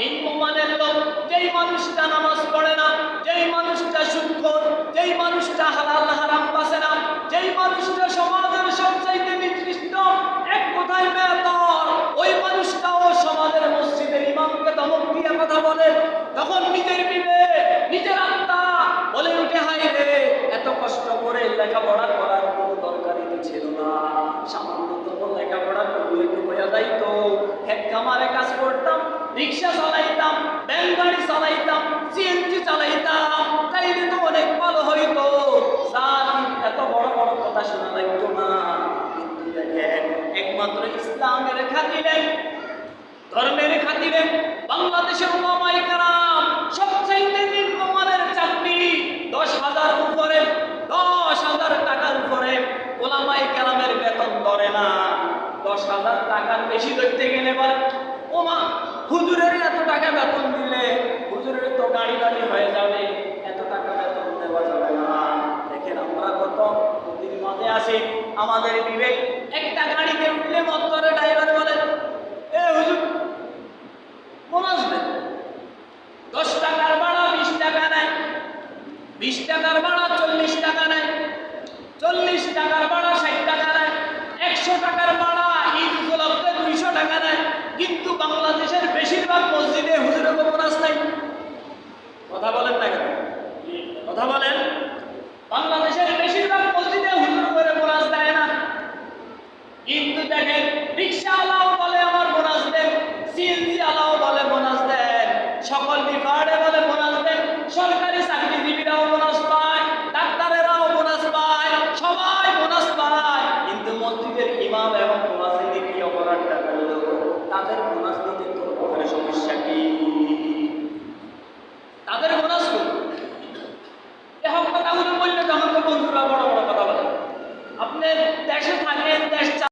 নিম্নমানের লোক যেই মানুষটা নামাজ পড়ে না, যেই মানুষটা সূক্ষ্ম যেই মানুষটা হালাল হারাম বাসে না, যেই মানুষটা সমাজের সবচাইতে নিকৃষ্ট, এক কথায় বেতর ওই মানুষটাও সমাজের মসজিদের ইমামকে ধমক দিয়ে কথা বলে, তখন নিজের বিবেক, নিজের আত্মা বলে উঠে হাই রে, এত কষ্ট করে লেখাপড়া করার কোনো দরকারই তো ছিল না। সামান্যতম লেখাপড়া করলে তো হয়ে যাইতো। এক কামারে কাজ করতাম রিক্সা চালাইতাম, ব্যাংক গাড়ি চালাইতাম সিএনজি চালাইতাম, তাইলে তো অনেক ভালো হইতো। স্যার, এত বড় বড় কথা শোনা লাগতো না। কিন্তু একমাত্র ইসলামের খাতিরে, ধর্মের খাতিরে বাংলাদেশের ওলামাই কারাম সবচাইতে নিম্নমানের চাকরি দশ হাজার উপরে, দশ হাজার টাকার উপরে ওলামাই কালামের বেতন ধরে না। দশ হাজার টাকার বেশি ধরতে গেলে বলে ওমা হুজুরের এত টাকা বেতন দিলে হুজুরের তো গাড়ি গাড়ি হয়ে যাবে, এত টাকা বেতন দেওয়া যাবে না। দেখেন আমরা কত নদীর মাঝে আসি, আমাদের বিবেক একটা গাড়িতে উঠলে মত মত্তরে ড্রাইভার বলে, এ হুজুর, কোন আসবে? দশ টাকার ভাড়া, বিশ টাকা নেয়। বিশ টাকার ভাড়া সকল বিভাগে বলে বোনাস দেন সরকারি চাকরিজীবীরাও বোনাস পায়, ডাক্তারেরাও বোনাস পায়, সবাই বোনাস পায়। কিন্তু মসজিদের ইমাম এবং বোনাসের নীতি অপরাধটা করল? তাদের বোনাস দিতে কোনো প্রকারের সমস্যা কি? তাদের বোনাস হক কথাগুলো বললে তখন তো বন্ধুরা বড় বড় কথা বলে। আপনি দেশে থাকেন, দেশ